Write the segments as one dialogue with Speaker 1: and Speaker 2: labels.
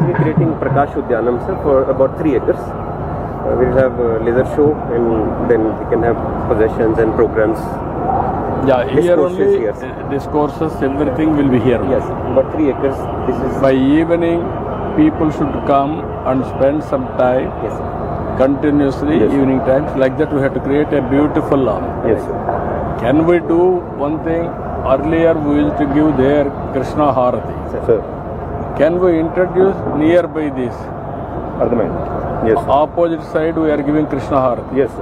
Speaker 1: is we're creating Prakash Udyanam, sir, for about three acres. Uh, we'll have a laser show and then we can have possessions and programs.
Speaker 2: Yeah, here only
Speaker 1: yes.
Speaker 2: uh, discourses, everything will be here.
Speaker 1: Yes, about three acres. This is
Speaker 2: By evening, people should come and spend some time
Speaker 1: yes, sir.
Speaker 2: continuously,
Speaker 1: Yes.
Speaker 2: evening times. Like that, we have to create a beautiful lawn.
Speaker 1: yes, sir.
Speaker 2: Can we do one thing? Earlier, we used to give their Krishna Harati.
Speaker 3: Sir
Speaker 2: Can we introduce nearby this?
Speaker 3: అర్థమైంది yes
Speaker 2: Opposite side, we are giving Krishna Harati.
Speaker 3: Yes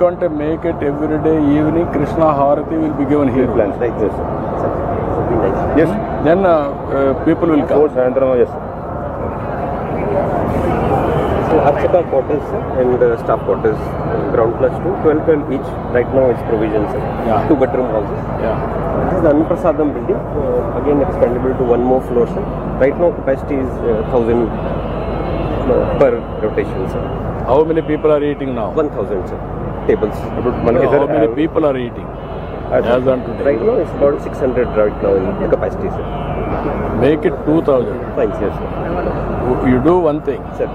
Speaker 2: can't I make it every day evening? Krishna Harati will be given here.
Speaker 3: Plans
Speaker 1: Right,
Speaker 3: yes
Speaker 1: Sir, would be nice. Harshika quarters and uh, staff quarters, ground plus two, 12, 12 each. Right now it's provisions.
Speaker 2: Yeah.
Speaker 1: Two bedroom houses.
Speaker 2: Yeah.
Speaker 1: This is the Anprasadam building, uh, again expandable to one more floor, sir. Right now capacity is uh, 1000 uh, per rotation, sir.
Speaker 2: How many people are eating now?
Speaker 1: 1000, sir. Tables.
Speaker 2: How many have, people are eating? As, as on today.
Speaker 1: Right now it's about 600 right now in capacity, sir.
Speaker 2: Make it 2000.
Speaker 1: Fine, yes, sir.
Speaker 2: You do one thing.
Speaker 1: Sir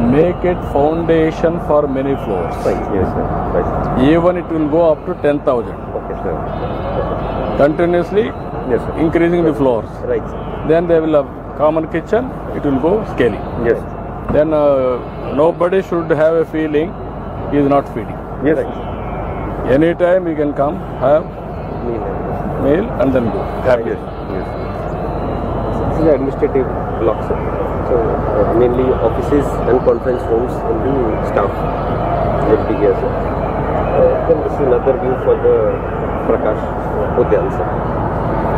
Speaker 2: make it foundation for many floors.
Speaker 1: Right, yes, sir. Right.
Speaker 2: Even it will go up to 10,000.
Speaker 1: Okay, sir.
Speaker 2: Continuously
Speaker 1: yes, sir.
Speaker 2: increasing right. the floors.
Speaker 1: Right. Sir.
Speaker 2: Then they will have common kitchen, it will go scaling.
Speaker 1: Yes.
Speaker 2: Then uh, nobody should have a feeling he is not feeding.
Speaker 3: Yes. Right.
Speaker 2: Anytime you can come, have meal, meal and then go. Happy.
Speaker 3: Yes. yes.
Speaker 1: This is the administrative block, sir. So uh, mainly offices and conference rooms and the staff Let me here. Uh, then this is another view for the Prakash Udyan sir.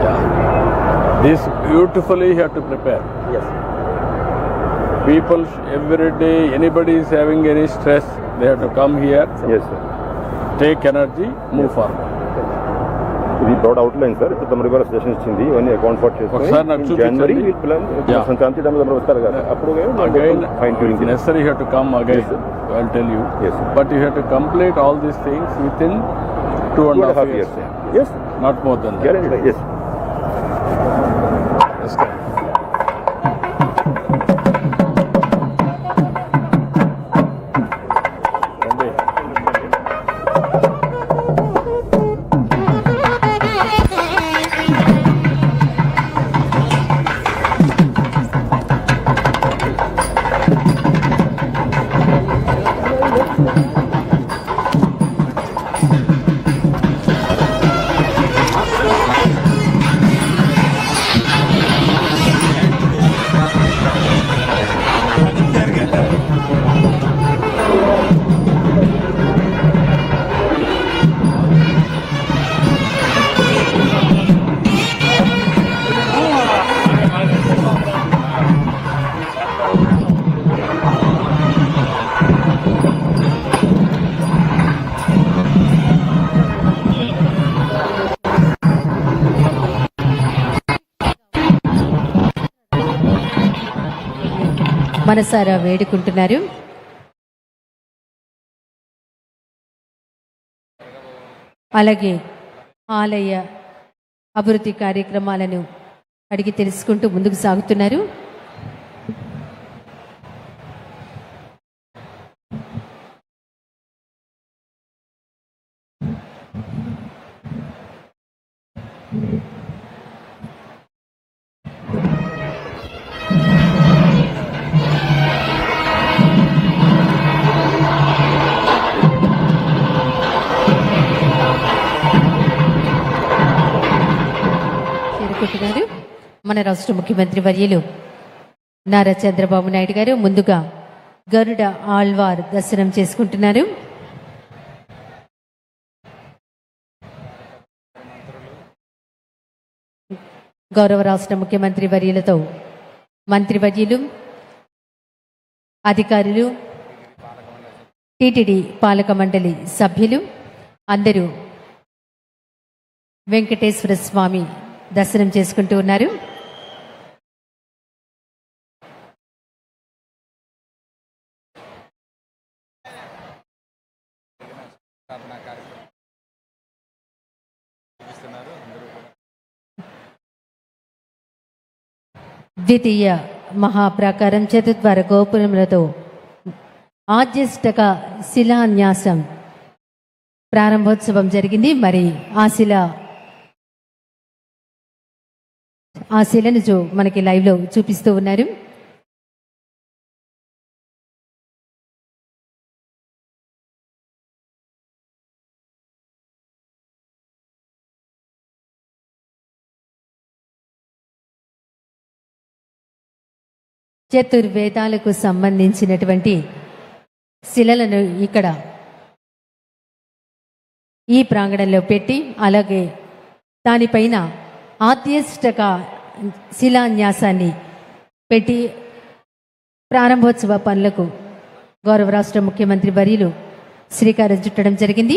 Speaker 2: Yeah. This beautifully you have to prepare.
Speaker 1: Yes.
Speaker 2: Sir. People every day, anybody is having any stress, they have to come here.
Speaker 3: Yes, sir.
Speaker 2: Take energy, move yes. forward.
Speaker 3: ఇది broad outline sir ఇప్పుడు తమరు ఇవాళ session ఇచ్చింది ఇవన్నీ account
Speaker 2: నాకు
Speaker 3: చేసుకొని జనవరి. Wheel. Sankranti టైంలో తమరు వస్తారు కదా అప్పుడు fine tuning
Speaker 2: necessary you have to come again.
Speaker 3: Yes, sir.
Speaker 2: I'll tell you.
Speaker 3: Yes, sir.
Speaker 2: But you have to complete all these things within two and a half years.
Speaker 3: Yes
Speaker 2: Not more than that.
Speaker 3: Guarantee yes
Speaker 4: మనసారా వేడుకుంటున్నారు. అలాగే ఆలయ అభివృద్ధి కార్యక్రమాలను అడిగి తెలుసుకుంటూ ముందుకు సాగుతున్నారు. చేరుకుంటున్నారు మన రాష్ట్ర ముఖ్యమంత్రి వర్యులు నారా చంద్రబాబు నాయుడు గారు ముందుగా గరుడ ఆళ్వార్ దర్శనం చేసుకుంటున్నారు. గౌరవ రాష్ట్ర ముఖ్యమంత్రి వర్యులతో మంత్రివర్యులు అధికారులు టిటిడి పాలక మండలి సభ్యులు అందరూ వెంకటేశ్వర స్వామి దర్శనం చేసుకుంటూ ఉన్నారు. ద్వితీయ మహాప్రాకారం చతుద్వార గోపురములతో ఆజ్యష్టక శిలాన్యాసం ప్రారంభోత్సవం జరిగింది. మరి ఆ శిల ఆ శిలను చూ మనకి లైవ్లో చూపిస్తూ ఉన్నారు. చతుర్వేదాలకు సంబంధించినటువంటి శిలలను ఇక్కడ ఈ ప్రాంగణంలో పెట్టి అలాగే దానిపైన ఆద్యష్టక శిలాన్యాసాన్ని పెట్టి ప్రారంభోత్సవ పనులకు గౌరవ రాష్ట్ర ముఖ్యమంత్రి వర్యులు శ్రీకారం చుట్టడం జరిగింది.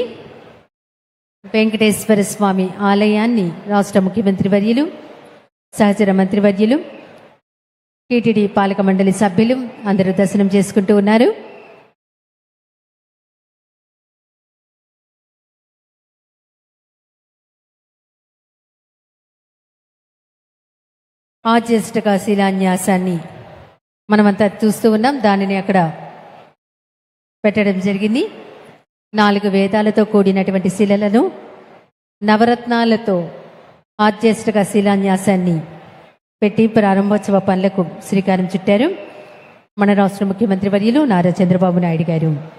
Speaker 4: వెంకటేశ్వర స్వామి ఆలయాన్ని రాష్ట్ర ముఖ్యమంత్రి వర్యులు సహచర మంత్రి వర్యులు టీటీడీ పాలక మండలి సభ్యులు అందరూ దర్శనం చేసుకుంటూ ఉన్నారు. ఆచేష్టక శిలాన్యాసాన్ని మనమంతా చూస్తూ ఉన్నాం. దానిని అక్కడ పెట్టడం జరిగింది. నాలుగు వేదాలతో కూడినటువంటి శిలలను నవరత్నాలతో ఆచేష్టక శిలాన్యాసాన్ని పెట్టి ప్రారంభోత్సవ పనులకు శ్రీకారం చుట్టారు. మన రాష్ట్ర ముఖ్యమంత్రి వర్యులు నారా చంద్రబాబు నాయుడు గారు.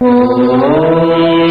Speaker 4: Oh.